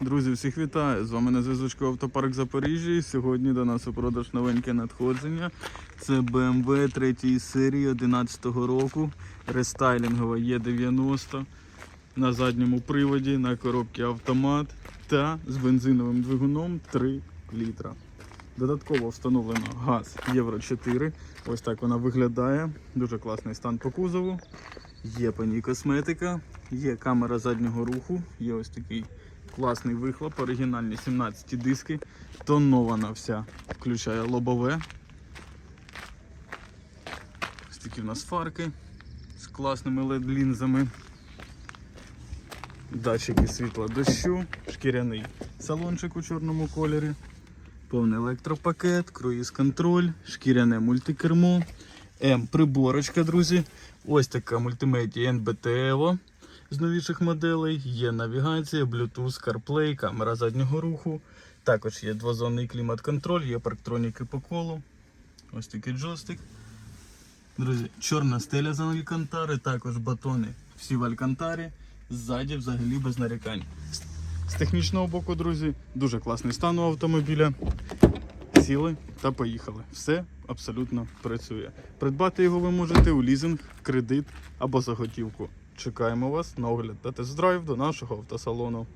Друзі, всіх вітаю! З вами на зв'язочку Автопарк Запоріжжя. Сьогодні до нас у продаж новеньке надходження. Це BMW 3 серії 2011 року. Рестайлінгова Е90 на задньому приводі, на коробці автомат та з бензиновим двигуном 3 літра. Додатково встановлено газ Євро 4. Ось так вона виглядає. Дуже класний стан по кузову. Є по ній косметика, є камера заднього руху, є ось такий класний вихлоп, оригінальні 17 диски, тонована вся, включає лобове. Ось такі в нас фарки з класними LED-лінзами. Датчики світла дощу, шкіряний салончик у чорному кольорі, повний електропакет, круїз-контроль, шкіряне мультикермо. М приборочка, друзі. Ось така мультимедія NBT Evo з новіших моделей. Є навігація, Bluetooth, CarPlay, камера заднього руху. Також є двозонний клімат-контроль, є парктроніки по колу. Ось такий джойстик. Друзі, чорна стеля з алькантари, також батони всі в алькантарі. Ззаді взагалі без нарікань. З- технічного боку, друзі, дуже класний стан у автомобіля. Сіли та поїхали. Все абсолютно працює. Придбати його ви можете у лізинг, кредит або за готівку. Чекаємо вас на огляд та тест-драйв до нашого автосалону.